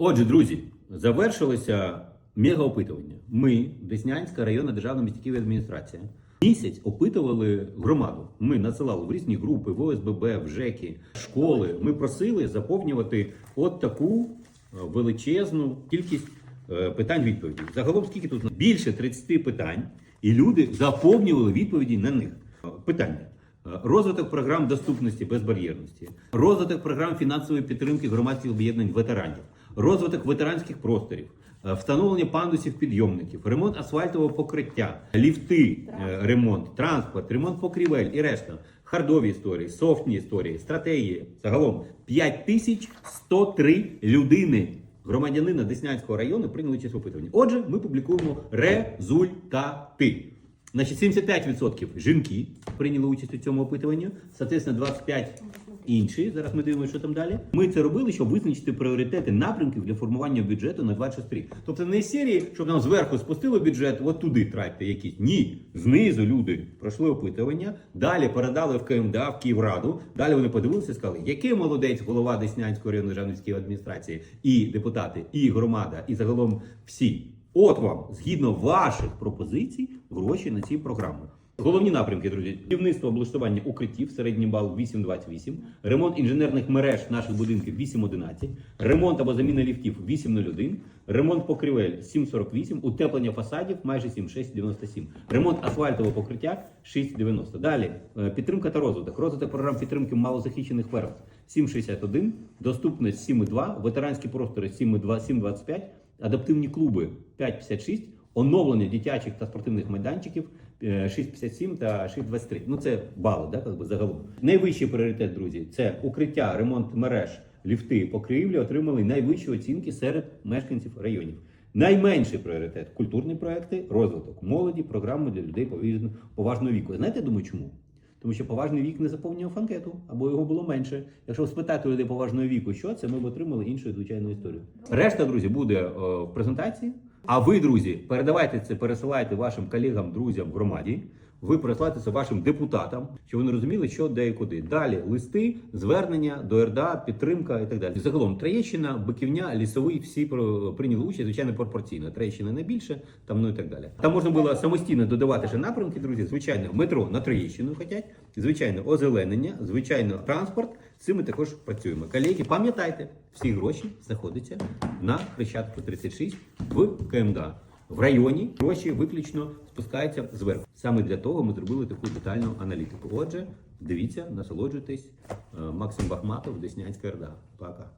Отже, друзі, завершилося мегаопитування. Ми, Деснянська районна державна міська адміністрація, місяць опитували громаду. Ми надсилали в різні групи, в ОСББ, в ЖЕКи, школи. Ми просили заповнювати от таку е, величезну кількість е, питань відповідей. Загалом скільки тут більше 30 питань, і люди заповнювали відповіді на них. Е, Питання. Розвиток програм доступності безбар'єрності, розвиток програм фінансової підтримки громадських об'єднань ветеранів, розвиток ветеранських просторів, е, встановлення пандусів підйомників, ремонт асфальтового покриття, ліфти, е, ремонт, транспорт, ремонт покрівель і решта. Хардові історії, софтні історії, стратегії. Загалом 5103 людини громадянина Деснянського району прийняли участь в опитуванні. Отже, ми публікуємо результати. Значить, 75% жінки прийняли участь у цьому опитуванні, соответственно, 25% інші. Зараз ми дивимося, що там далі. Ми це робили, щоб визначити пріоритети напрямків для формування бюджету на 26 рік. Тобто не з серії, щоб нам зверху спустили бюджет, от туди тратьте якісь. Ні, знизу люди пройшли опитування, далі передали в КМДА, в Київраду. Далі вони подивилися і сказали, який молодець голова Деснянської районної державної міської адміністрації, і депутати, і громада, і загалом всі. От вам, згідно ваших пропозицій, гроші на ці програми. Головні напрямки, друзі, будівництво облаштування укриттів, середній бал 8,28, ремонт інженерних мереж наших будинків 8,11, ремонт або заміна ліфтів 8,01, ремонт покрівель 7,48, утеплення фасадів майже 7,697, ремонт асфальтового покриття 6,90. Далі е, підтримка та розвиток, розвиток програм підтримки малозахищених верств 7,61, доступність 7,2, ветеранські простори 7,2, 7,25, адаптивні клуби 5,56, оновлення дитячих та спортивних майданчиків 6,57 та 6,23. Ну це бали, да, как би, загалом. Найвищий пріоритет, друзі, це укриття, ремонт мереж, ліфти, покрівлі отримали найвищі оцінки серед мешканців районів. Найменший пріоритет культурні проекти, розвиток молоді, програми для людей поважно- поважного віку. Знаєте, думаю, чому? Тому що поважний вік не заповнював анкету, або його було менше. Якщо спитати людей поважного віку, що це, ми б отримали іншу звичайну історію. Решта, друзі, буде е, в презентації. А ви, друзі, передавайте це, пересилайте вашим колегам, друзям громаді. Ви пересилайте це вашим депутатам, щоб вони розуміли, що де і куди. Далі листи, звернення до РДА, підтримка і так далі. Загалом Троєщина, Биківня, Лісовий всі прийняли участь, звичайно, пропорційно. Троєщина найбільше, там ну і так далі. Там можна було самостійно додавати ще напрямки, друзі. Звичайно, метро на Троєщину хотять, звичайно, озеленення, звичайно, транспорт. Цим ми також працюємо. Колеги, пам'ятайте, всі гроші знаходяться на Хрещатку 36 в КМДА. В районі гроші виключно спускаються зверху. Саме для того ми зробили таку детальну аналітику. Отже, дивіться, насолоджуйтесь. Е, Максим Бахматов, Деснянська РДА. Пока.